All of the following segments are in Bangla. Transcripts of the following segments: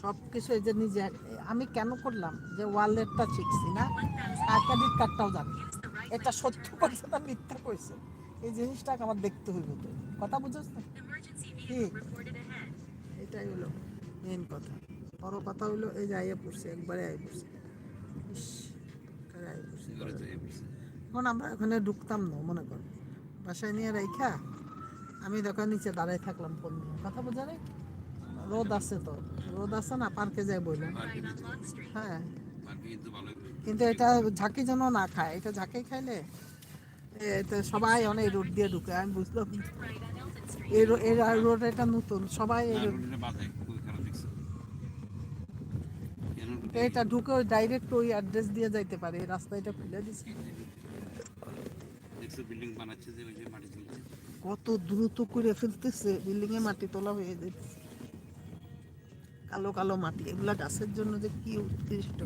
সব কিছু এই যে নিজে আমি কেন করলাম যে ওয়ালেটটা শিখছি না? আর ক্রেডিট কার্ডটাও জানি। এটা সত্য কইছে না মিথ্যা কইছে? এই জিনিসটাকে আমার দেখতে হইব তো। কথা বুঝছ না কি? এটাই হলো মেন কথা। বড় কথা হইল এই যে আইয়া পড়ছে একবারে আইয়া পড়ছে। এখন আমরা ওখানে ঢুকতাম না মনে কর। বাসায় নিয়ে রাইখা আমি দেখো নিচে দাঁড়াই থাকলাম ফোন নিয়ে। কথা বোঝা রে রোদ আছে তো। রোদ আছে না পার্কে যাই বললাম হ্যাঁ। কিন্তু এটা ঝাঁকি যেন না খায়। এটা ঝাঁকি খাইলে সবাই অনেক রোড দিয়ে ঢুকে আমি বুঝলাম। এই রোড এটা নতুন সবাই এই রোড এটা ঢুকে ডাইরেক্ট ওই অ্যাড্রেস দিয়ে যাইতে পারে এই রাস্তাটা খুলে দিছে। কত দ্রুত করে ফেলতেছে বিল্ডিং এ মাটি তোলা হয়ে যাচ্ছে কালো কালো মাটি এগুলা গাছের জন্য যে কি উৎকৃষ্ট।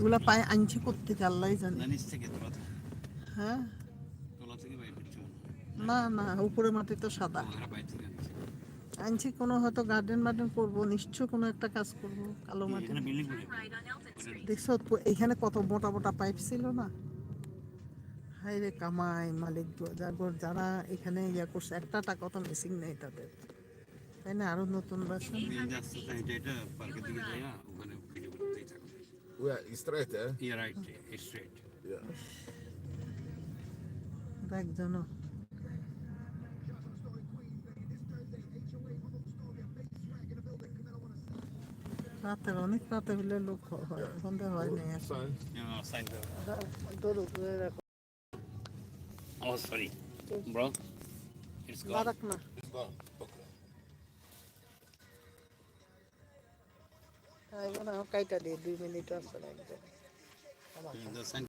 এগুলা পায়ে আনছে করতে আল্লাহ জানে। হ্যাঁ। না না উপরে মাটি তো সাদা। আনছে। কোনো হয়তো গার্ডেন মার্ডেন করব নিশ্চয় কোনো একটা কাজ করব কালো মাটি। দেখছ এখানে কত মোটা মোটা পাইপ ছিল না? হাই রে কামাই মালিক যারা এখানে ইয়া করছে একটা টাকা তো মিসিং নেই তাদের। তাই না আরও নতুন বাসা দিন যাচ্ছে এটা এটা পার্কের দিকে যাই না ওখানে ভিডিও করতেই থাকো Where? Straight, eh? ইয়ে রাইট স্ট্রেট একজন রাতের অনেক রাতে হলে লোক হয় সন্ধ্যা হয় নাই Oh, sorry. Bro, it's gone. রাখ It's gone. Okay. কাইটা দিয়ে দুই মিনিট আছে sign